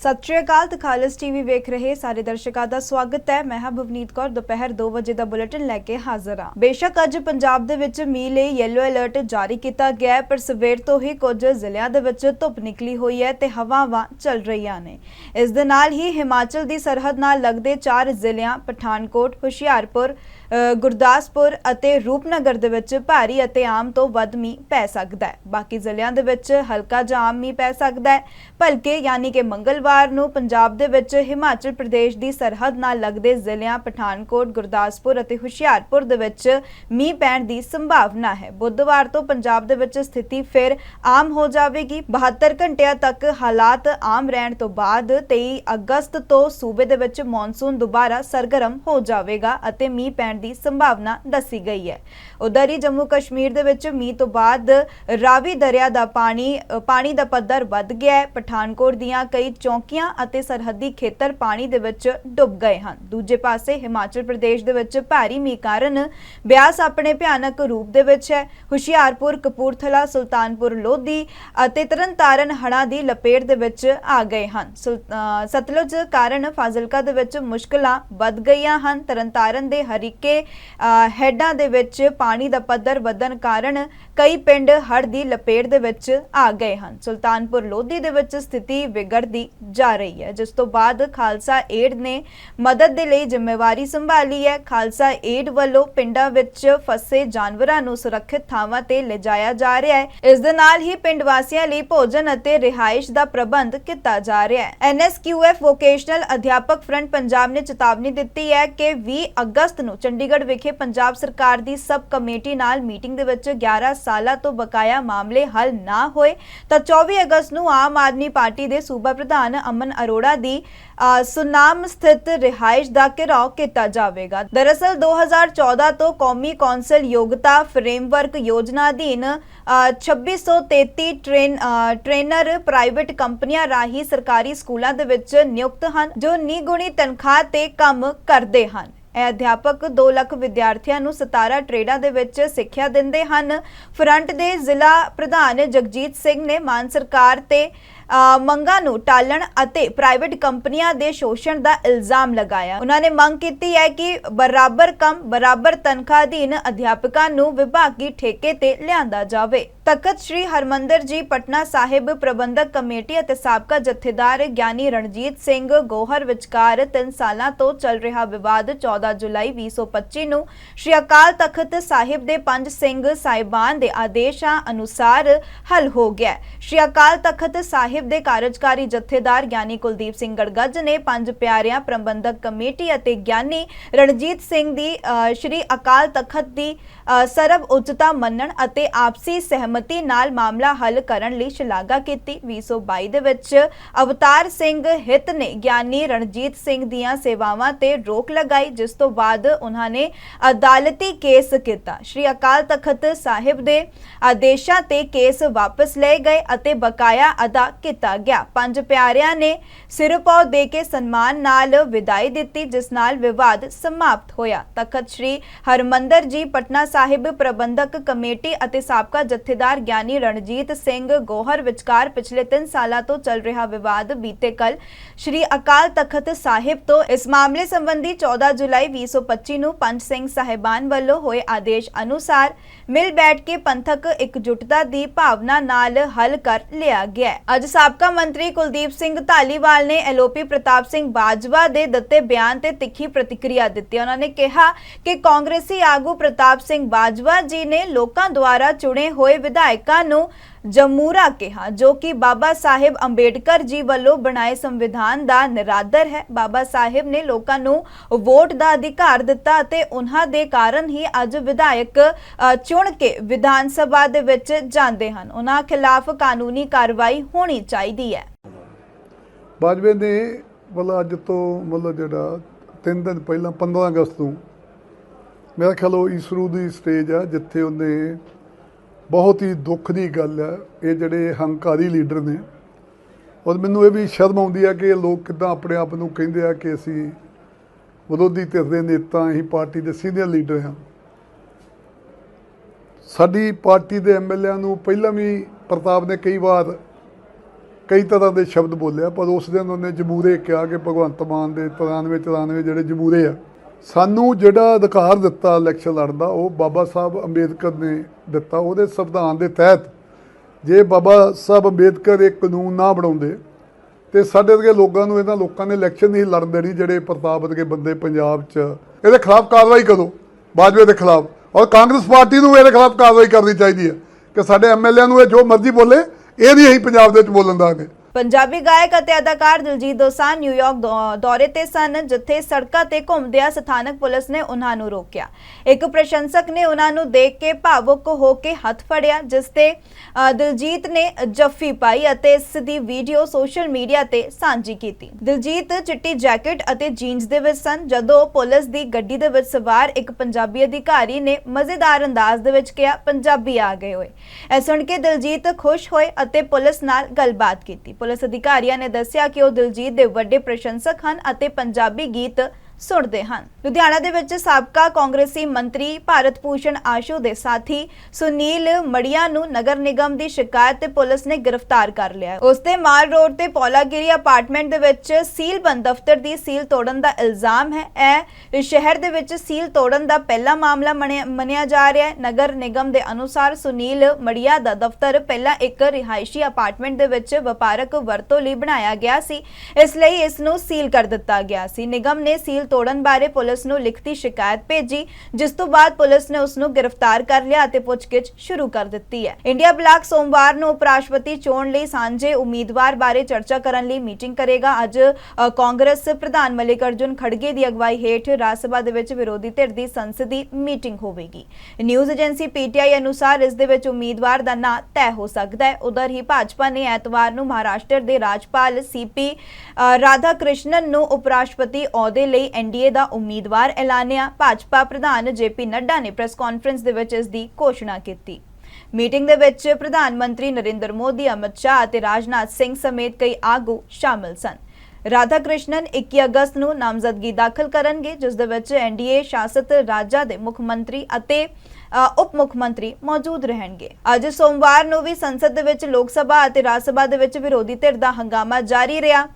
ਸਤਿ ਸ਼੍ਰੀ ਅਕਾਲ ਤਖਾਲਸ ਟੀਵੀ ਵੇਖ ਰਹੇ ਸਾਰੇ ਦਰਸ਼ਕਾਂ ਦਾ ਸਵਾਗਤ ਹੈ। ਮੈਂ ਹਾਂ ਭਵਨੀਤ ਕੌਰ, ਦੁਪਹਿਰ 2 ਵਜੇ ਦਾ ਬੁਲੇਟਿਨ ਲੈ ਕੇ ਹਾਜ਼ਰ ਹਾਂ। ਬੇਸ਼ੱਕ ਅੱਜ ਪੰਜਾਬ ਦੇ ਵਿੱਚ ਮੀਂਹ ਲਈ ਯੈਲੋ ਅਲਰਟ ਜਾਰੀ ਕੀਤਾ ਗਿਆ ਹੈ, ਪਰ ਸਵੇਰ ਤੋਂ ਹੀ ਕੁਝ ਜ਼ਿਲ੍ਹਿਆਂ ਦੇ ਵਿੱਚ ਧੁੱਪ ਨਿਕਲੀ ਹੋਈ ਹੈ ਤੇ ਹਵਾਵਾਂ ਚੱਲ ਰਹੀਆਂ ਨੇ। ਇਸ ਦੇ ਨਾਲ ਹੀ ਹਿਮਾਚਲ ਦੀ ਸਰਹੱਦ ਨਾਲ ਲੱਗਦੇ ਚਾਰ ਜ਼ਿਲ੍ਹਿਆਂ, ਪਠਾਨਕੋਟ, ਹੁਸ਼ਿਆਰਪੁਰ ਗੁਰਦਾਸਪੁਰ ਅਤੇ ਰੂਪਨਗਰ ਦੇ ਵਿੱਚ ਭਾਰੀ ਅਤੇ ਆਮ ਤੋਂ ਵੱਧ ਮੀਂਹ ਪੈ ਸਕਦਾ ਹੈ। ਬਾਕੀ ਜ਼ਿਲ੍ਹਿਆਂ ਦੇ ਵਿੱਚ ਹਲਕਾ ਜਾਂ ਆਮ ਮੀਂਹ ਪੈ ਸਕਦਾ ਹੈ। ਭਲਕੇ ਯਾਨੀ ਕਿ ਮੰਗਲਵਾਰ ਨੂੰ ਪੰਜਾਬ ਦੇ ਵਿੱਚ ਹਿਮਾਚਲ ਪ੍ਰਦੇਸ਼ ਦੀ ਸਰਹੱਦ ਨਾਲ ਲੱਗਦੇ ਜ਼ਿਲ੍ਹਿਆਂ ਪਠਾਨਕੋਟ, ਗੁਰਦਾਸਪੁਰ ਅਤੇ ਹੁਸ਼ਿਆਰਪੁਰ ਦੇ ਵਿੱਚ ਮੀਂਹ ਪੈਣ ਦੀ ਸੰਭਾਵਨਾ ਹੈ। ਬੁੱਧਵਾਰ ਤੋਂ ਪੰਜਾਬ ਦੇ ਵਿੱਚ ਸਥਿਤੀ ਫਿਰ ਆਮ ਹੋ ਜਾਵੇਗੀ। 72 ਘੰਟਿਆਂ ਤੱਕ ਹਾਲਾਤ ਆਮ ਰਹਿਣ ਤੋਂ ਬਾਅਦ 23 ਅਗਸਤ ਤੋਂ ਸੂਬੇ ਦੇ ਵਿੱਚ ਮੌਨਸੂਨ ਦੁਬਾਰਾ ਸਰਗਰਮ ਹੋ ਜਾਵੇਗਾ ਅਤੇ ਮੀਂਹ ਪੈਣ ਦੀ ਸੰਭਾਵਨਾ ਦੱਸੀ ਗਈ ਹੈ। ਉਧਰ ਹੀ ਜੰਮੂ ਕਸ਼ਮੀਰ ਦੇ ਵਿੱਚ ਮੀਂਹ ਤੋਂ ਬਾਅਦ ਰਾਵੀ ਦਰਿਆ ਦਾ ਪਾਣੀ ਪਾਣੀ ਦਾ ਪੱਧਰ ਵੱਧ ਗਿਆ ਹੈ। ਪਠਾਨਕੋਟ ਦੀਆਂ ਕਈ ਚੌਕੀਆਂ ਅਤੇ ਸਰਹੱਦੀ ਖੇਤਰ ਪਾਣੀ ਦੇ ਵਿੱਚ ਡੁੱਬ ਗਏ ਹਨ। ਦੂਜੇ ਪਾਸੇ ਹਿਮਾਚਲ ਪ੍ਰਦੇਸ਼ ਦੇ ਵਿੱਚ ਭਾਰੀ ਮੀਂਹ ਕਾਰਨ ਬਿਆਸ ਆਪਣੇ ਭਿਆਨਕ ਰੂਪ ਦੇ ਵਿੱਚ ਹੈ। ਹੁਸ਼ਿਆਰਪੁਰ ਕਪੂਰਥਲਾ ਸੁਲਤਾਨਪੁਰ ਲੋਧੀ ਅਤੇ ਤਰਨਤਾਰਨ ਹੜ੍ਹਾਂ ਦੀ ਲਪੇਟ ਦੇ ਵਿੱਚ ਆ ਗਏ ਹਨ। ਸੁਲ- ਅ, ਸਤਲੁਜ ਕਾਰਨ ਫਾਜ਼ਿਲਕਾ ਦੇ ਵਿੱਚ ਮੁਸ਼ਕਲਾਂ ਵੱਧ ਗਈਆਂ ਹਨ। ਤਰਨਤਾਰਨ ਦੇ ਹਰੀਕੇ ਅ, ਹੈਡਾਂ ਦੇ ਵਿੱਚ ਪਾਣੀ ਦਾ ਪੱਧਰ ਵਧਣ ਕਾਰਨ ਕਈ ਪਿੰਡ ਹੜ੍ਹ ਦੀ ਲਪੇਟ ਦੇ ਵਿੱਚ ਆ ਗਏ ਹਨ। ਸੁਲਤਾਨਪੁਰ ਲੋਧੀ ਦੇ ਵਿੱਚ ਸਥਿਤੀ ਵਿਗੜਦੀ ਜਾ ਰਹੀ ਹੈ ਜਿਸ ਤੋਂ ਬਾਅਦ ਖਾਲਸਾ ਏਡ ਨੇ ਮਦਦ ਦੇ ਲਈ ਜ਼ਿੰਮੇਵਾਰੀ ਸੰਭਾਲੀ ਹੈ। ਖਾਲਸਾ ਏਡ ਵੱਲੋਂ ਪਿੰਡਾਂ ਵਿੱਚ ਫਸੇ ਜਾਨਵਰਾਂ ਨੂੰ ਸੁਰੱਖਿਅਤ ਥਾਵਾਂ ਤੇ ਲਿਜਾਇਆ ਜਾ ਰਿਹਾ ਹੈ। ਇਸ ਦੇ ਨਾਲ ਹੀ ਪਿੰਡ ਵਾਸੀਆਂ ਲਈ ਭੋਜਨ ਅਤੇ ਰਿਹਾਇਸ਼ ਦਾ ਪ੍ਰਬੰਧ ਕੀਤਾ ਜਾ ਰਿਹਾ ਹੈ। ਐਨਐਸਕਿਊਐਫ ਵੋਕੇਸ਼ਨਲ ਅਧਿਆਪਕ ਫਰੰਟ ਪੰਜਾਬ ਨੇ ਚੇਤਾਵਨੀ ਦਿੱਤੀ ਹੈ ਕਿ 20 ਅਗਸਤ ਨੂੰ ਚੰਡੀਗੜ੍ਹ ਵਿਖੇ ਪੰਜਾਬ ਸਰਕਾਰ ਦੀ ਸਬ ਕਮੇਟੀ ਨਾਲ ਮੀਟਿੰਗ ਦੇ ਵਿੱਚ 11 ਸਾਲਾਂ ਤੋਂ ਬਕਾਇਆ ਮਾਮਲੇ ਹੱਲ ਨਾ ਹੋਏ ਤਾਂ 24 ਅਗਸਤ ਨੂੰ ਆਮ ਆਦਮੀ ਪਾਰਟੀ ਦੇ ਸੂਬਾ ਪ੍ਰਧਾਨ ਅਮਨ ਅਰੋੜਾ ਦੀ ਸੁਨਾਮ ਸਥਿਤ ਰਿਹਾਇਸ਼ ਦਾ ਘਿਰਾਓ ਕੀਤਾ ਜਾਵੇਗਾ। ਦਰਅਸਲ 2014 ਤੋਂ ਕੌਮੀ ਕੌਂਸਲ ਯੋਗਤਾ ਫਰੇਮਵਰਕ ਯੋਜਨਾ ਅਧੀਨ ਅ, 2633 ਟ੍ਰੇਨ ਟ੍ਰੇਨਰ ਪ੍ਰਾਈਵੇਟ ਕੰਪਨੀਆਂ ਰਾਹੀਂ ਸਰਕਾਰੀ ਸਕੂਲਾਂ ਦੇ ਵਿੱਚ ਨਿਯੁਕਤ ਹਨ ਜੋ ਨਿਗੁਣੀ ਤਨਖਾਹ ਤੇ ਕੰਮ ਕਰਦੇ ਹਨ। ਇਹ ਅਧਿਆਪਕ 2 ਲੱਖ ਵਿਦਿਆਰਥੀਆਂ ਨੂੰ 17 ਟ੍ਰੇਡਾਂ ਦੇ ਵਿੱਚ ਸਿੱਖਿਆ ਦਿੰਦੇ ਹਨ। ਫਰੰਟ ਦੇ ਜ਼ਿਲ੍ਹਾ ਪ੍ਰਧਾਨ ਜਗਜੀਤ ਸਿੰਘ ਨੇ ਮਾਨ ਸਰਕਾਰ ਤੇ ਮੰਗਾਂ ਨੂੰ ਟਾਲਣ ਅਤੇ ਪ੍ਰਾਈਵੇਟ ਕੰਪਨੀਆਂ ਦੇ ਸ਼ੋਸ਼ਣ ਦਾ ਇਲਜ਼ਾਮ ਲਗਾਇਆ। ਉਹਨਾਂ ਨੇ ਮੰਗ ਕੀਤੀ ਹੈ ਕਿ ਬਰਾਬਰ ਕੰਮ, ਬਰਾਬਰ ਤਨਖਾਹ ਅਧੀਨ ਅਧਿਆਪਕਾਂ ਨੂੰ ਵਿਭਾਗੀ ਠੇਕੇ ਤੇ ਲਿਆਂਦਾ ਜਾਵੇ। ਤਖਤ ਸ੍ਰੀ ਹਰਮੰਦਰ ਜੀ ਪਟਨਾ ਸਾਹਿਬ ਪ੍ਰਬੰਧਕ ਕਮੇਟੀ ਅਤੇ ਸਾਬਕਾ ਜਥੇਦਾਰ ਗਿਆਨੀ ਰਣਜੀਤ ਸਿੰਘ ਗੋਹਰ ਵਿਚਕਾਰ 3 ਸਾਲਾਂ ਤੋਂ ਚੱਲ ਰਿਹਾ ਵਿਵਾਦ 14 ਜੁਲਾਈ 2025 ਨੂੰ ਸ੍ਰੀ ਅਕਾਲ ਤਖਤ ਸਾਹਿਬ ਦੇ ਪੰਜ ਸਿੰਘ ਸਾਹਿਬਾਨ ਦੇ ਆਦੇਸ਼ਾਂ ਅਨੁਸਾਰ ਹੱਲ ਹੋ ਗਿਆ ਸ੍ਰੀ ਅਕਾਲ ਤਖਤ ਸਾਹਿਬ ਦੇ ਕਾਰਜਕਾਰੀ ਜਥੇਦਾਰ ਗਿਆਨੀ ਕੁਲਦੀਪ ਸਿੰਘ ਗੜਗੱਜ ਨੇ ਪੰਜ ਪਿਆਰਿਆਂ ਪ੍ਰਬੰਧਕ ਕਮੇਟੀ ਅਤੇ ਗਿਆਨੀ ਰਣਜੀਤ ਸਿੰਘ ਦੀ ਸ੍ਰੀ ਅਕਾਲ ਤਖਤ ਦੀ ਸਰਬ ਉੱਚਤਾ ਮੰਨਣ ਅਤੇ ਆਪਸੀ ਸਹਿਮਤੀ ਨਾਲ ਮਾਮਲਾ ਹੱਲ ਕਰਨ ਲਈ ਸ਼ਲਾਘਾ ਕੀਤੀ। 2022 ਦੇ ਵਿੱਚ ਅਵਤਾਰ ਸਿੰਘ ਹਿੱਤ ਨੇ ਗਿਆਨੀ ਰਣਜੀਤ ਸਿੰਘ ਦੀਆਂ ਸੇਵਾਵਾਂ ਤੇ ਰੋਕ ਲਗਾਈ, ਜਿਸ ਤੋਂ ਬਾਅਦ ਉਹਨਾਂ ਨੇ ਅਦਾਲਤੀ ਕੇਸ ਕੀਤਾ। ਸ੍ਰੀ ਅਕਾਲ ਤਖਤ ਸਾਹਿਬ ਦੇ ਆਦੇਸ਼ਾਂ ਤੇ ਕੇਸ ਵਾਪਸ ਲਏ ਗਏ ਅਤੇ ਬਕਾਇਆ ਅਦਾ ਕੀਤਾ ਗਿਆ। ਪੰਜ ਪਿਆਰਿਆਂ ਨੇ ਸਿਰਪਾਉ ਦੇ ਕੇ ਸਨਮਾਨ ਨਾਲ ਵਿਦਾਈ ਦਿੱਤੀ, ਜਿਸ ਨਾਲ ਵਿਵਾਦ ਸਮਾਪਤ ਹੋਇਆ। ਤਖਤ ਸ੍ਰੀ ਹਰਮੰਦਰ ਜੀ, ਪਟਨਾ ਸਾਹਿਬ ਪ੍ਰਬੰਧਕ ਕਮੇਟੀ ਅਤੇ ਸਾਬਕਾ ਜਥੇਦਾਰ ਗਿਆਨੀ ਰਣਜੀਤ ਸਿੰਘ ਗੋਹਰ ਵਿਚਕਾਰ ਪਿਛਲੇ 3 ਸਾਲਾਂ ਤੋਂ ਚੱਲ ਰਿਹਾ ਵਿਵਾਦ ਬੀਤੇ ਕੱਲ ਸ੍ਰੀ ਅਕਾਲ ਤਖਤ ਸਾਹਿਬ ਤੋਂ ਇਸ ਮਾਮਲੇ ਸੰਬੰਧੀ 14 ਜੁਲਾਈ 2025 ਨੂੰ ਪੰਜ ਸਿੰਘ ਸਾਹਿਬਾਨ ਵੱਲੋਂ ਹੋਏ ਆਦੇਸ਼ ਅਨੁਸਾਰ ਮਿਲ ਬੈਠ ਕੇ ਪੰਥਕ ਇਕਜੁੱਟਤਾ ਦੀ ਭਾਵਨਾ ਨਾਲ ਹੱਲ ਕਰ ਲਿਆ ਗਿਆ ਅੱਜ ਸਾਬਕਾ ਮੰਤਰੀ ਕੁਲਦੀਪ ਸਿੰਘ ਧਾਲੀਵਾਲ ਨੇ ਐਲਓਪੀ ਪ੍ਰਤਾਪ ਸਿੰਘ ਬਾਜਵਾ ਦੇ ਦਿੱਤੇ ਬਿਆਨ ਤੇ ਤਿੱਖੀ ਪ੍ਰਤੀਕਿਰਿਆ ਦਿੱਤੀ। ਉਹਨਾਂ ਨੇ ਕਿਹਾ ਕਿ ਕਾਂਗਰਸੀ ਆਗੂ ਪ੍ਰਤਾਪ ਸਿੰਘ ਬਾਜਵਾ ਜੀ ਨੇ ਲੋਕਾਂ ਦੁਆਰਾ ਚੁਣੇ ਹੋਏ ਵਿਧਾਇਕਾਂ ਨੂੰ ਜਮੂਰਾ ਕਿਹਾ, ਜੋ ਕਿ ਬਾਬਾ ਸਾਹਿਬ ਅੰਬੇਡਕਰ ਜੀ ਵੱਲੋਂ ਬਣਾਏ ਸੰਵਿਧਾਨ ਦਾ ਨਿਰਾਦਰ ਹੈ। ਬਾਬਾ ਸਾਹਿਬ ਨੇ ਲੋਕਾਂ ਨੂੰ ਵੋਟ ਦਾ ਅਧਿਕਾਰ ਦਿੱਤਾ ਅਤੇ ਉਹਨਾਂ ਦੇ ਕਾਰਨ ਹੀ ਅੱਜ ਵਿਧਾਇਕ ਚੁਣ ਕੇ ਵਿਧਾਨ ਸਭਾ ਦੇ ਵਿੱਚ ਜਾਂਦੇ ਹਨ। ਉਹਨਾਂ ਖਿਲਾਫ ਕਾਨੂੰਨੀ ਕਾਰਵਾਈ ਹੋਣੀ ਚਾਹੀਦੀ ਹੈ। ਬਾਜਵੇ ਨੇ ਮਤਲਬ ਅੱਜ ਤੋਂ ਮਤਲਬ ਜਿਹੜਾ 3 ਦਿਨ ਪਹਿਲਾਂ 15 ਅਗਸਤ ਨੂੰ ਮੇਰਾ ਖਿਆਲ ਉਹ ਇਸਰੂ ਦੀ ਸਟੇਜ ਆ, ਜਿੱਥੇ ਉਹਨੇ ਬਹੁਤ ਹੀ ਦੁੱਖ ਦੀ ਗੱਲ ਹੈ, ਇਹ ਜਿਹੜੇ ਹੰਕਾਰੀ ਲੀਡਰ ਨੇ। ਔਰ ਮੈਨੂੰ ਇਹ ਵੀ ਸ਼ਰਮ ਆਉਂਦੀ ਹੈ ਕਿ ਇਹ ਲੋਕ ਕਿਦਾਂ ਆਪਣੇ ਆਪ ਨੂੰ ਕਹਿੰਦੇ ਆ ਕਿ ਅਸੀਂ ਵਿਰੋਧੀ ਧਿਰ ਦੇ ਨੇਤਾ ਅਸੀਂ ਪਾਰਟੀ ਦੇ ਸੀਨੀਅਰ ਲੀਡਰ ਹਾਂ। ਸਾਡੀ ਪਾਰਟੀ ਦੇ ਐਮਐਲਏਆਂ ਨੂੰ ਪਹਿਲਾਂ ਵੀ ਪ੍ਰਤਾਪ ਨੇ ਕਈ ਵਾਰ ਕਈ ਤਰ੍ਹਾਂ ਦੇ ਸ਼ਬਦ ਬੋਲਿਆ ਪਰ ਉਸ ਦਿਨ ਉਹਨੇ ਜਮੂਰੇ ਕਿਹਾ ਕਿ ਭਗਵੰਤ ਮਾਨ ਦੇ 93 94 ਜਿਹੜੇ ਜਮੂਰੇ ਆ ਸਾਨੂੰ ਜਿਹੜਾ ਅਧਿਕਾਰ ਦਿੱਤਾ ਇਲੈਕਸ਼ਨ ਲੜਨ ਦਾ, ਉਹ ਬਾਬਾ ਸਾਹਿਬ ਅੰਬੇਦਕਰ ਨੇ ਦਿੱਤਾ, ਉਹਦੇ ਸੰਵਿਧਾਨ ਦੇ ਤਹਿਤ। ਜੇ ਬਾਬਾ ਸਾਹਿਬ ਅੰਬੇਦਕਰ ਇਹ ਕਾਨੂੰਨ ਨਾ ਬਣਾਉਂਦੇ, ਤੇ ਸਾਡੇ ਵਰਗੇ ਲੋਕਾਂ ਨੂੰ ਇਹਨਾਂ ਲੋਕਾਂ ਨੇ ਇਲੈਕਸ਼ਨ ਨਹੀਂ ਲੜਨ ਦੇਣੀ, ਜਿਹੜੇ ਪ੍ਰਤਾਪ ਵਰਗੇ ਬੰਦੇ ਪੰਜਾਬ 'ਚ, ਇਹਦੇ ਖਿਲਾਫ ਕਾਰਵਾਈ ਕਰੋ, ਬਾਜਵੇ ਦੇ ਖਿਲਾਫ। ਔਰ ਕਾਂਗਰਸ ਪਾਰਟੀ ਨੂੰ ਇਹਦੇ ਖਿਲਾਫ ਕਾਰਵਾਈ ਕਰਨੀ ਚਾਹੀਦੀ ਹੈ, ਕਿ ਸਾਡੇ ਐਮਐਲਏ ਨੂੰ ਇਹ ਜੋ ਮਰਜ਼ੀ ਬੋਲੇ, ਇਹ ਨਹੀਂ ਅਸੀਂ ਪੰਜਾਬ ਦੇ ਵਿੱਚ ਬੋਲਣ ਦਾਂਗੇ। ਪੰਜਾਬੀ ਗਾਇਕ ਅਤੇ ਅਦਾਕਾਰ ਦਿਲਜੀਤ ਦੋਸਾਂਝ ਨਿਊਯਾਰਕ ਦੌਰੇ ਤੇ ਸਨ, ਜਿੱਥੇ ਸੜਕਾਂ ਤੇ ਘੁੰਮਦਿਆਂ ਸਥਾਨਕ ਪੁਲਿਸ ਨੇ ਉਹਨਾਂ ਨੂੰ ਰੋਕਿਆ। ਇੱਕ ਪ੍ਰਸ਼ੰਸਕ ਨੇ ਉਹਨਾਂ ਨੂੰ ਦੇਖ ਕੇ ਭਾਵੁਕ ਹੋ ਕੇ ਹੱਥ ਫੜਿਆ, ਜਿਸ ਤੇ ਦਿਲਜੀਤ ਨੇ ਜੱਫੀ ਪਾਈ ਅਤੇ ਇਸ ਦੀ ਵੀਡੀਓ ਸੋਸ਼ਲ ਮੀਡੀਆ ਤੇ ਸਾਂਝੀ ਕੀਤੀ। ਦਿਲਜੀਤ ਚਿੱਟੀ ਜੈਕਟ ਅਤੇ ਜੀਨਸ ਦੇ ਵਿੱਚ ਸਨ, ਜਦੋਂ ਪੁਲਿਸ ਦੀ ਗੱਡੀ ਦੇ ਵਿੱਚ ਸਵਾਰ ਇੱਕ ਪੰਜਾਬੀ ਅਧਿਕਾਰੀ ਨੇ ਮਜ਼ੇਦਾਰ ਅੰਦਾਜ਼ ਦੇ ਵਿੱਚ ਕਿਹਾ, ਪੰਜਾਬੀ ਆ ਗਏ ਹੋਏ ਇਹ ਸੁਣ ਕੇ ਦਿਲਜੀਤ ਖੁਸ਼ ਹੋਏ ਅਤੇ ਪੁਲਿਸ ਨਾਲ ਗੱਲਬਾਤ ਕੀਤੀ। ਪੁਲਿਸ ਅਧਿਕਾਰੀਆਂ ਨੇ ਦੱਸਿਆ ਕਿ ਉਹ ਦਿਲਜੀਤ ਦੇ ਵੱਡੇ ਪ੍ਰਸ਼ੰਸਕ ਹਨ ਅਤੇ ਪੰਜਾਬੀ ਗੀਤ ਸੁਣਦੇ ਹਨ। ਲੁਧਿਆਣਾ ਦੇ ਵਿੱਚ ਸਾਬਕਾ ਕਾਂਗਰਸੀ ਮੰਤਰੀ ਭਾਰਤ ਭੂਸ਼ਣ ਆਸ਼ੂ ਦੇ ਸਾਥੀ ਸੁਨੀਲ ਮੜੀਆ ਨੂੰ ਨਗਰ ਨਿਗਮ ਦੀ ਸ਼ਿਕਾਇਤ ਤੇ ਪੁਲਿਸ ਨੇ ਗ੍ਰਿਫਤਾਰ ਕਰ ਲਿਆ ਉਸ ਤੇ ਮਾਲ ਰੋਡ ਤੇ ਪੌਲਾਗਿਰੀ ਅਪਾਰਟਮੈਂਟ ਦੇ ਵਿੱਚ ਸੀਲ ਦਫ਼ਤਰ ਦੀ ਸੀਲ ਤੋੜਨ ਦਾ ਇਲਜ਼ਾਮ ਹੈ। ਇਹ ਸ਼ਹਿਰ ਦੇ ਵਿੱਚ ਸੀਲ ਤੋੜਨ ਦਾ ਪਹਿਲਾ ਮਾਮਲਾ ਮੰਨਿਆ ਜਾ ਰਿਹਾ ਹੈ। ਨਗਰ ਨਿਗਮ ਦੇ ਅਨੁਸਾਰ ਸੁਨੀਲ ਮੜੀਆ ਦਾ ਦਫ਼ਤਰ ਪਹਿਲਾਂ ਇੱਕ ਰਿਹਾਇਸ਼ੀ ਅਪਾਰਟਮੈਂਟ ਦੇ ਵਿੱਚ ਵਪਾਰਕ ਵਰਤੋਂ ਲਈ ਬਣਾਇਆ ਗਿਆ ਸੀ। ਇਸ ਲਈ ਇਸ ਨੂੰ ਸੀਲ ਕਰ ਦਿੱਤਾ ਗਿਆ ਸੀ। ਨਿਗਮ ਨੇ ਸੀਲ ਤੋੜਨ ਬਾਰੇ ਪੁਲਿਸ ਨੂੰ ਲਿਖਤੀ ਸ਼ਿਕਾਇਤ ਭੇਜੀ, ਜਿਸ ਤੋਂ ਬਾਅਦ ਪੁਲਿਸ ਨੇ ਉਸ ਨੂੰ ਗ੍ਰਿਫਤਾਰ ਕਰ ਲਿਆ ਅਤੇ ਪੁੱਛਗਿੱਛ ਸ਼ੁਰੂ ਕਰ ਦਿੱਤੀ ਹੈ। ਇੰਡੀਆ ਬਲਾਕ ਸੋਮਵਾਰ ਨੂੰ ਉਪ ਰਾਸ਼ਟਰਪਤੀ ਚੋਣ ਲਈ ਸਾਂਝੇ ਉਮੀਦਵਾਰ ਬਾਰੇ ਚਰਚਾ ਕਰਨ ਲਈ ਮੀਟਿੰਗ ਕਰੇਗਾ। ਅੱਜ ਕਾਂਗਰਸ ਪ੍ਰਧਾਨ ਮਲਿਕ ਖੜਗੇ ਦੀ ਅਗਵਾਈ ਹੇਠ ਰਾਜ ਸਭਾ ਦੇ ਵਿੱਚ ਵਿਰੋਧੀ ਧਿਰ ਦੀ ਸੰਸਦੀ ਮੀਟਿੰਗ ਹੋਵੇਗੀ। ਨਿਊਜ਼ ਏਜੰਸੀ ਪੀਟੀਆਈ ਅਨੁਸਾਰ ਇਸ ਦੇ ਵਿੱਚ ਉਮੀਦਵਾਰ ਦਾ ਨਾਂ ਤੈਅ ਹੋ ਸਕਦਾ ਹੈ। ਉਧਰ ਹੀ ਭਾਜਪਾ ਨੇ ਐਤਵਾਰ ਨੂੰ ਮਹਾਰਾਸ਼ਟਰ ਦੇ ਰਾਜਪਾਲ ਸੀਪੀ ਰਾਧਾ ਕ੍ਰਿਸ਼ਨਨ ਨੂੰ ਉਪ ਰਾਸ਼ਟਰਪਤੀ ਅਹੁਦੇ ਲਈ ਐਨਡੀਏ ਦਾ ਉਮੀਦਵਾਰ ਐਲਾਨਿਆ, ਭਾਜਪਾ ਪ੍ਰਧਾਨ ਜੇਪੀ ਨੱਡਾ ਨੇ ਪ੍ਰੈਸ ਕਾਨਫਰੰਸ ਦੇ ਵਿੱਚ ਇਸ ਦੀ ਘੋਸ਼ਣਾ ਕੀਤੀ। ਮੀਟਿੰਗ ਦੇ ਵਿੱਚ ਪ੍ਰਧਾਨ ਮੰਤਰੀ ਨਰਿੰਦਰ ਮੋਦੀ, ਅਮਿਤ ਸ਼ਾਹ ਅਤੇ ਰਾਜਨਾਥ ਸਿੰਘ ਸਮੇਤ ਕਈ ਆਗੂ ਸ਼ਾਮਲ ਸਨ। ਰਾਧਾ ਕ੍ਰਿਸ਼ਨਨ 21 ਅਗਸਤ ਨੂੰ ਨਾਮਜ਼ਦਗੀ ਦਾਖਲ ਕਰਨਗੇ, ਜਿਸ ਦੇ ਵਿੱਚ ਐਨਡੀਏ ਸ਼ਾਸਿਤ ਰਾਜਾਂ ਦੇ ਮੁੱਖ ਮੰਤਰੀ ਅਤੇ ਉਪ ਮੁੱਖ ਮੰਤਰੀ ਮੌਜੂਦ ਰਹਿਣਗੇ। ਅੱਜ ਸੋਮਵਾਰ ਨੂੰ ਵੀ ਸੰਸਦ ਦੇ ਵਿੱਚ ਲੋਕ ਸਭਾ ਅਤੇ ਰਾਜ ਸਭਾ ਦੇ ਵਿੱਚ ਵਿਰੋਧੀ ਧਿਰ ਦਾ ਹੰਗਾਮਾ ਜਾਰੀ ਰਿਹਾ।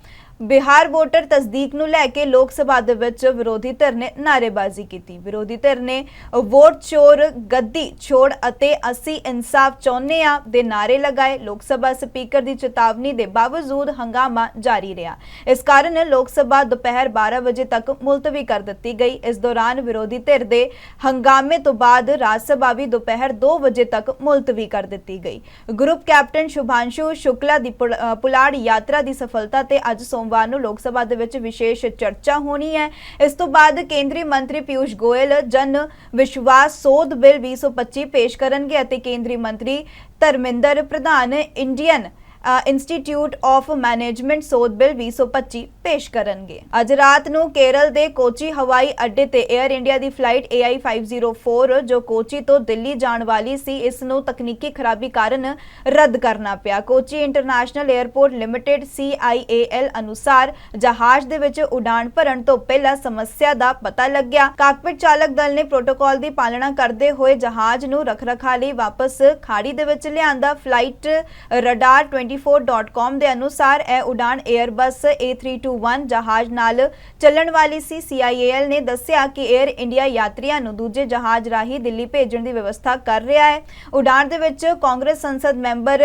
ਬਿਹਾਰ ਵੋਟਰ ਤਸਦੀਕ ਨੂੰ ਲੈ ਕੇ ਲੋਕ ਸਭਾ ਦੇ ਵਿੱਚ ਵਿਰੋਧੀ ਧਿਰ ਨੇ ਨਾਅਰੇਬਾਜ਼ੀ ਕੀਤੀ। ਵਿਰੋਧੀ ਧਿਰ ਨੇ ਵੋਟ ਚੋਰ, ਗੱਦੀ ਛੋੜ ਅਤੇ ਅਸੀਂ ਇਨਸਾਫ ਚਾਹੁੰਦੇ ਆ ਦੇ ਨਾਅਰੇ ਲਗਾਏ। ਲੋਕ ਸਭਾ ਸਪੀਕਰ ਦੀ ਚੇਤਾਵਨੀ ਦੇ ਬਾਵਜੂਦ ਹੰਗਾਮਾ ਜਾਰੀ ਰਿਹਾ। ਇਸ ਕਾਰਨ ਲੋਕ ਸਭਾ ਦੁਪਹਿਰ 12 ਵਜੇ ਤੱਕ ਮੁਲਤਵੀ ਕਰ ਦਿੱਤੀ ਗਈ। ਇਸ ਦੌਰਾਨ ਵਿਰੋਧੀ ਧਿਰ ਦੇ ਹੰਗਾਮੇ ਤੋਂ ਬਾਅਦ ਰਾਜ ਸਭਾ ਵੀ ਦੁਪਹਿਰ 2 ਵਜੇ ਤੱਕ ਮੁਲਤਵੀ ਕਰ ਦਿੱਤੀ ਗਈ। ਗਰੁੱਪ ਕੈਪਟਨ ਸ਼ੁਭਾਂਸ਼ੂ ਸ਼ੁਕਲਾ ਦੀ ਪੁਲ- ਪੁਲਾੜ ਯਾਤਰਾ ਦੀ ਸਫਲਤਾ ਤੇ ਅੱਜ ਸੋਮਵਾਰ ਨੂੰ ਲੋਕ ਸਭਾ ਦੇ ਵਿੱਚ ਵਿਸ਼ੇਸ਼ ਚਰਚਾ ਹੋਣੀ ਹੈ। ਇਸ ਤੋਂ ਬਾਅਦ ਕੇਂਦਰੀ ਮੰਤਰੀ ਪਿਊਸ਼ ਗੋਇਲ ਜਨ ਵਿਸ਼ਵਾਸ ਸੋਧ ਬਿੱਲ 2025 ਪੇਸ਼ ਕਰਨਗੇ ਅਤੇ ਕੇਂਦਰੀ ਮੰਤਰੀ Dharmendra Pradhan Indian institute of management ਸੋਧ ਬਿੱਲ 2025 ਪੇਸ਼ ਕਰਨਗੇ। ਅੱਜ ਰਾਤ ਨੂੰ ਕੇਰਲ ਦੇ ਕੋਚੀ ਹਵਾਈ ਅੱਡੇ ਤੇ 에ਅਰ ਇੰਡੀਆ ਦੀ ਫਲਾਈਟ AI504 ਜੋ ਕੋਚੀ ਤੋਂ ਦਿੱਲੀ ਜਾਣ ਵਾਲੀ ਸੀ, ਇਸ ਨੂੰ ਤਕਨੀਕੀ ਖਰਾਬੀ ਕਾਰਨ ਰੱਦ ਕਰਨਾ ਪਿਆ। Kochi international airport limited CIAL ਅਨੁਸਾਰ ਜਹਾਜ਼ ਦੇ ਵਿੱਚ ਉਡਾਣ ਭਰਨ ਤੋਂ ਪਹਿਲਾਂ ਸਮੱਸਿਆ ਦਾ ਪਤਾ ਲੱਗਿਆ। ਕਾਕਪਿਟ ਚਾਲਕ ਦਲ ਨੇ ਪ੍ਰੋਟੋਕਾਲ ਦੀ ਪਾਲਣਾ ਕਰਦੇ ਹੋਏ ਜਹਾਜ਼ ਨੂੰ ਰੱਖ-ਰਖਾ ਲਈ ਵਾਪਸ ਖਾੜੀ ਦੇ ਵਿੱਚ ਲਿਆਂਦਾ। ਫਲਾਈਟ ਰਡਾਰ 24.com ਦੇ ਅਨੁਸਾਰ ਇਹ ਉਡਾਣ 에ਅਰਬਸ A321 ਜਹਾਜ਼ ਨਾਲ ਚੱਲਣ ਵਾਲੀ ਸੀ। CIAL ਨੇ ਦੱਸਿਆ ਕਿ 에ਅਰ ਇੰਡੀਆ ਯਾਤਰੀਆਂ ਨੂੰ ਦੂਜੇ ਜਹਾਜ਼ ਰਾਹੀਂ ਦਿੱਲੀ ਭੇਜਣ ਦੀ ਵਿਵਸਥਾ ਕਰ ਰਿਹਾ ਹੈ। ਉਡਾਣ ਦੇ ਵਿੱਚ ਕਾਂਗਰਸ ਸੰਸਦ ਮੈਂਬਰ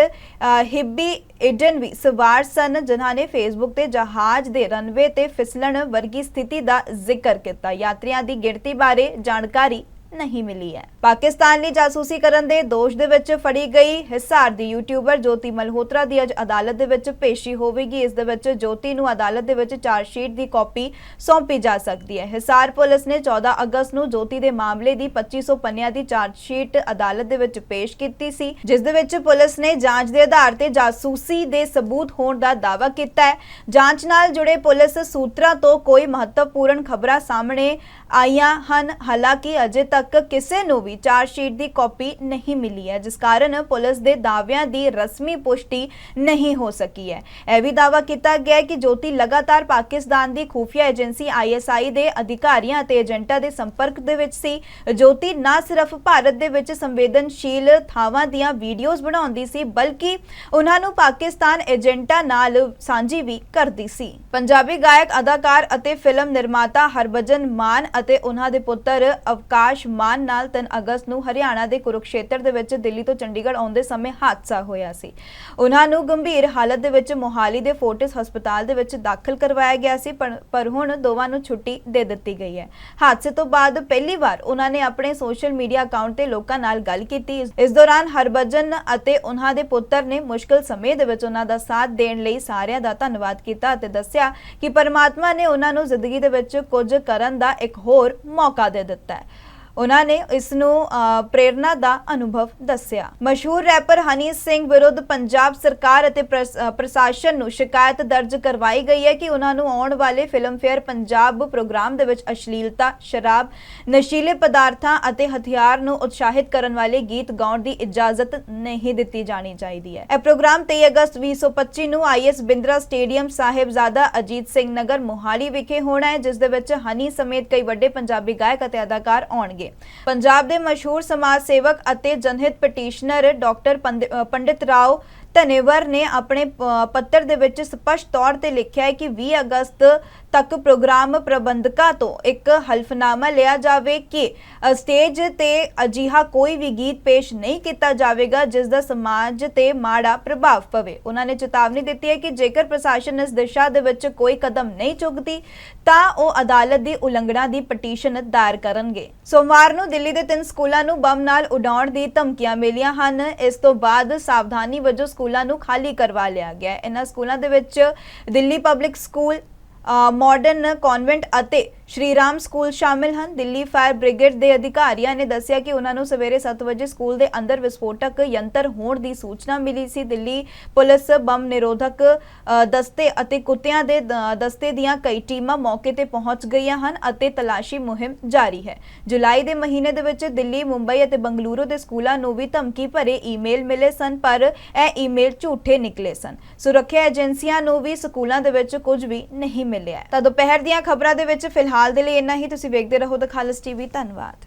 ਹਿੱਬੀ ਇਡਨ ਵੀ ਸਵਾਰ ਸਨ, ਜਿਨ੍ਹਾਂ ਨੇ ਫੇਸਬੁੱਕ ਤੇ ਜਹਾਜ਼ ਦੇ ਰਨਵੇ ਤੇ ਫਿਸਲਣ ਵਰਗੀ ਸਥਿਤੀ ਦਾ ਜ਼ਿਕਰ ਕੀਤਾ। ਯਾਤਰੀਆਂ ਦੀ ਗਿਣਤੀ ਬਾਰੇ ਜਾਣਕਾਰੀ ਨਹੀਂ ਮਿਲੀ ਹੈ। ਪਾਕਿਸਤਾਨ ਜਾਸੂਸੀ ਕਰਨ ਦੇ ਦੋਸ਼ ਦੇ ਵਿੱਚ ਫੜੀ ਗਈ ਹਿਸਾਰ ਦੀ ਯੂਟਿਊਬਰ ਜੋਤੀ ਮਲਹੋਤਰਾ ਦੀ ਅੱਜ ਅਦਾਲਤ ਦੇ ਵਿੱਚ ਪੇਸ਼ੀ ਹੋਵੇਗੀ। ਇਸ ਦੇ ਵਿੱਚ ਜੋਤੀ ਨੂੰ ਅਦਾਲਤ ਦੇ ਵਿੱਚ ਚਾਰਜ ਸ਼ੀਟ ਦੀ ਕਾਪੀ ਸੌਂਪੀ ਜਾ ਸਕਦੀ ਹੈ। ਹਿਸਾਰ ਪੁਲਿਸ ਨੇ 14 ਅਗਸਤ ਨੂੰ ਜੋਤੀ ਦੇ ਮਾਮਲੇ ਦੀ 2500 ਪੰਨਿਆਂ ਦੀ ਚਾਰਜ ਸ਼ੀਟ ਅਦਾਲਤ ਦੇ ਵਿੱਚ ਪੇਸ਼ ਕੀਤੀ ਸੀ, ਜਿਸ ਦੇ ਵਿੱਚ ਪੁਲਿਸ ਨੇ ਜਾਂਚ ਦੇ ਆਧਾਰ ਤੇ ਜਾਸੂਸੀ ਦੇ ਸਬੂਤ ਹੋਣ ਦਾ ਦਾਅਵਾ ਕੀਤਾ ਹੈ। ਜਾਂਚ ਨਾਲ ਜੁੜੇ ਪੁਲਿਸ ਸੂਤਰਾਂ ਤੋਂ ਕੋਈ ਮਹੱਤਵਪੂਰਨ ਖਬਰਾਂ ਸਾਹਮਣੇ ਆਈਆਂ ਹਨ। ਹਾਲਾਂਕਿ ਅਜੇ ਤੱਕ ਤੱਕ ਕਿਸੇ ਨੂੰ ਵੀ ਚਾਰਜ ਸ਼ੀਟ ਦੀ ਕਾਪੀ ਨਹੀਂ ਮਿਲੀ ਹੈ, ਜਿਸ ਕਾਰਨ ਪੁਲਿਸ ਦੇ ਦਾਅਵਿਆਂ ਦੀ ਰਸਮੀ ਪੁਸ਼ਟੀ ਨਹੀਂ ਹੋ ਸਕੀ ਹੈ। ਇਹ ਵੀ ਦਾਅਵਾ ਕੀਤਾ ਗਿਆ ਕਿ ਜੋਤੀ ਲਗਾਤਾਰ ਪਾਕਿਸਤਾਨ ਦੀ ਖੂਫੀਆ ਏਜੰਸੀ ਆਈਐਸਆਈ ਦੇ ਅਧਿਕਾਰੀਆਂ ਅਤੇ ਏਜੰਟਾਂ ਦੇ ਸੰਪਰਕ ਦੇ ਵਿੱਚ ਸੀ। ਜੋਤੀ ਨਾ ਸਿਰਫ ਭਾਰਤ ਦੇ ਵਿੱਚ ਸੰਵੇਦਨਸ਼ੀਲ ਥਾਵਾਂ ਦੀਆਂ ਵੀਡੀਓਜ਼ ਬਣਾਉਂਦੀ ਸੀ, ਬਲਕਿ ਉਹਨਾਂ ਨੂੰ ਪਾਕਿਸਤਾਨ ਏਜੰਟਾਂ ਨਾਲ ਸਾਂਝੀ ਵੀ ਕਰਦੀ ਸੀ। ਪੰਜਾਬੀ ਗਾਇਕ, ਅਦਾਕਾਰ ਅਤੇ ਫਿਲਮ ਨਿਰਮਾਤਾ ਹਰਭਜਨ ਮਾਨ ਅਤੇ ਉਹਨਾਂ ਦੇ ਪੁੱਤਰ ਅਵਕਾਸ਼ ਮਾਨ ਨਾਲ 3 ਅਗਸਤ ਨੂੰ ਹਰਿਆਣਾ ਦੇ ਕੁਰੂਕਸ਼ੇਤਰ ਦੇ ਵਿੱਚ ਦਿੱਲੀ ਤੋਂ ਚੰਡੀਗੜ੍ਹ ਆਉਂਦੇ ਸਮੇਂ ਹਾਦਸਾ ਹੋਇਆ ਸੀ। ਉਹਨਾਂ ਨੂੰ ਗੰਭੀਰ ਹਾਲਤ ਦੇ ਵਿੱਚ ਮੋਹਾਲੀ ਦੇ ਫੋਰਟਿਸ ਹਸਪਤਾਲ ਦੇ ਵਿੱਚ ਦਾਖਲ ਕਰਵਾਇਆ ਗਿਆ ਸੀ ਪਰ- ਹੁਣ ਦੋਵਾਂ ਨੂੰ ਛੁੱਟੀ ਦੇ ਦਿੱਤੀ ਗਈ ਹੈ। ਹਾਦਸੇ ਤੋਂ ਬਾਅਦ ਪਹਿਲੀ ਵਾਰ ਉਹਨਾਂ ਨੇ ਆਪਣੇ ਸੋਸ਼ਲ ਮੀਡੀਆ ਅਕਾਊਂਟ ਤੇ ਲੋਕਾਂ ਨਾਲ ਗੱਲ ਕੀਤੀ। ਇਸ- ਇਸ ਦੌਰਾਨ ਹਰਭਜਨ ਅਤੇ ਉਹਨਾਂ ਦੇ ਪੁੱਤਰ ਨੇ ਮੁਸ਼ਕਲ ਸਮੇਂ ਦੇ ਵਿੱਚ ਉਹਨਾਂ ਦਾ ਸਾਥ ਦੇਣ ਲਈ ਸਾਰਿਆਂ ਦਾ ਧੰਨਵਾਦ ਕੀਤਾ ਅਤੇ ਦੱਸਿਆ ਕਿ ਪਰਮਾਤਮਾ ਨੇ ਉਹਨਾਂ ਨੂੰ ਜ਼ਿੰਦਗੀ ਦੇ ਵਿੱਚ ਕੁਝ ਕਰਨ ਦਾ ਇੱਕ ਹੋਰ ਮੌਕਾ ਦੇ ਦਿੱਤਾ ਹੈ। ਉਹਨਾਂ ਨੇ ਇਸ ਨੂੰ ਅ, ਪ੍ਰੇਰਨਾ ਦਾ ਅਨੁਭਵ ਦੱਸਿਆ। ਮਸ਼ਹੂਰ ਰੈਪਰ ਹਨੀ ਸਿੰਘ ਵਿਰੁੱਧ ਪੰਜਾਬ ਸਰਕਾਰ ਅਤੇ ਪ੍ਰਸ਼ਾਸਨ ਨੂੰ ਸ਼ਿਕਾਇਤ ਦਰਜ ਕਰਵਾਈ ਗਈ ਹੈ ਕਿ ਉਹਨਾਂ ਨੂੰ ਆਉਣ ਵਾਲੇ ਫਿਲਮਫੇਅਰ ਪੰਜਾਬ ਪ੍ਰੋਗਰਾਮ ਦੇ ਵਿੱਚ ਅਸ਼ਲੀਲਤਾ ਸ਼ਰਾਬ ਨਸ਼ੀਲੇ ਪਦਾਰਥਾਂ ਅਤੇ ਹਥਿਆਰ ਨੂੰ ਉਤਸ਼ਾਹਿਤ ਕਰਨ ਵਾਲੇ ਗੀਤ ਗਾਉਣ ਦੀ ਇਜਾਜ਼ਤ ਨਹੀਂ ਦਿੱਤੀ ਜਾਣੀ ਚਾਹੀਦੀ ਹੈ। ਇਹ ਪ੍ਰੋਗਰਾਮ 23 ਅਗਸਤ 2025 ਨੂੰ ਆਈਐਸ ਬਿੰਦਰਾ ਸਟੇਡੀਅਮ ਸਾਹਿਬਜ਼ਾਦਾ ਅਜੀਤ ਸਿੰਘ ਨਗਰ ਮੋਹਾਲੀ ਵਿਖੇ ਹੋਣਾ ਹੈ ਜਿਸ ਦੇ ਵਿੱਚ ਹਨੀ ਸਮੇਤ ਕਈ ਵੱਡੇ ਪੰਜਾਬੀ ਗਾਇਕ ਅਤੇ ਅਦਾਕਾਰ ਆਉਣਗੇ। ਪੰਜਾਬ ਦੇ ਮਸ਼ਹੂਰ ਸਮਾਜ ਸੇਵਕ ਅਤੇ ਜਨਹਿਤ ਪਟੀਸ਼ਨਰ ਡਾਕਟਰ ਪੰਡ- ਪੰਡਿਤ ਰਾਓ ਧਨੇਵਰ ਨੇ ਆਪਣੇ ਪੱਤਰ ਦੇ ਵਿੱਚ ਸਪਸ਼ਟ ਤੌਰ ਤੇ ਲਿਖਿਆ ਹੈ ਕਿ 20 ਅਗਸਤ ਤੱਕ ਪ੍ਰੋਗਰਾਮ ਪ੍ਰਬੰਧਕਾਂ ਤੋਂ ਇੱਕ ਹਲਫਨਾਮਾ ਲਿਆ ਜਾਵੇ ਕਿ ਸਟੇਜ ਤੇ ਅਜਿਹਾ ਕੋਈ ਵੀ ਗੀਤ ਪੇਸ਼ ਨਹੀਂ ਕੀਤਾ ਜਾਵੇਗਾ, ਜਿਸ ਦਾ ਸਮਾਜ ਤੇ ਮਾੜਾ ਪ੍ਰਭਾਵ ਪਵੇ। ਉਹਨਾਂ ਨੇ ਚੇਤਾਵਨੀ ਦਿੱਤੀ ਹੈ ਕਿ ਜੇਕਰ ਪ੍ਰਸ਼ਾਸਨ ਇਸ ਦਿਸ਼ਾ ਦੇ ਵਿੱਚ ਕੋਈ ਕਦਮ ਨਹੀਂ ਚੁੱਕਦੀ, ਤਾਂ ਉਹ ਅਦਾਲਤ ਦੀ ਉਲੰਘਣਾ ਦੀ ਪਟੀਸ਼ਨ ਦਾਇਰ ਕਰਨਗੇ। ਸੋਮਵਾਰ ਨੂੰ ਦਿੱਲੀ ਦੇ ਤਿੰਨ ਸਕੂਲਾਂ ਨੂੰ ਬੰਬ ਨਾਲ ਉਡਾਉਣ ਦੀ ਧਮਕੀਆਂ ਮਿਲੀਆਂ ਹਨ। ਇਸ ਤੋਂ ਬਾਅਦ ਸਾਵਧਾਨੀ ਵਜੋਂ ਸਕੂਲਾਂ ਨੂੰ ਖਾਲੀ ਕਰਵਾ ਲਿਆ ਗਿਆ ਇਹਨਾਂ ਸਕੂਲਾਂ ਦੇ ਵਿੱਚ Delhi public school modern convent ਅਤੇ ਸ਼੍ਰੀ ਰਾਮ ਸਕੂਲ ਸ਼ਾਮਿਲ ਹਨ। ਦਿੱਲੀ ਫਾਇਰ ਬ੍ਰਿਗੇਡ ਦੇ ਅਧਿਕਾਰੀਆਂ ਨੇ ਦੱਸਿਆ ਕਿ ਉਹਨਾਂ ਨੂੰ ਸਵੇਰੇ 7 ਵਜੇ ਸਕੂਲ ਦੇ ਅੰਦਰ ਵਿਸਫੋਟਕ ਯੰਤਰ ਹੋਣ ਦੀ ਸੂਚਨਾ ਮਿਲੀ ਸੀ। ਦਿੱਲੀ ਪੁਲਿਸ ਬੰਬ ਨਿਰੋਧਕ ਦਸਤੇ ਅਤੇ ਕੁੱਤਿਆਂ ਦੇ ਦਸਤੇ ਦੀਆਂ ਕਈ ਟੀਮਾਂ ਮੌਕੇ ਤੇ ਪਹੁੰਚ ਗਈਆਂ ਹਨ ਅਤੇ ਤਲਾਸ਼ੀ ਮੁਹਿੰਮ ਜਾਰੀ ਹੈ। ਜੁਲਾਈ ਦੇ ਮਹੀਨੇ ਦੇ ਵਿੱਚ ਦਿੱਲੀ, ਮੁੰਬਈ ਅਤੇ ਬੰਗਲੁਰੂ ਦੇ ਸਕੂਲਾਂ ਨੂੰ ਵੀ ਧਮਕੀ ਭਰੇ ਈਮੇਲ ਮਿਲੇ ਸਨ, ਪਰ ਇਹ ਈਮੇਲ ਝੂਠੇ ਨਿਕਲੇ ਸਨ। ਸੁਰੱਖਿਆ ਏਜੰਸੀਆਂ ਨੂੰ ਵੀ ਸਕੂਲਾਂ ਦੇ ਵਿੱਚ ਕੁਝ ਵੀ ਨਹੀਂ ਮਿਲਿਆ ਤਾਂ ਦੁਪਹਿਰ ਦੀਆਂ ਖਬਰਾਂ ਦੇ ਵਿੱਚ ਫਿਲਹਾਲ ਦੇ ਲਈ ਇੰਨਾ ਹੀ। ਤੁਸੀਂ ਵੇਖਦੇ ਰਹੋ ਦ ਖਾਲਸ ਟੀਵੀ। ਧੰਨਵਾਦ।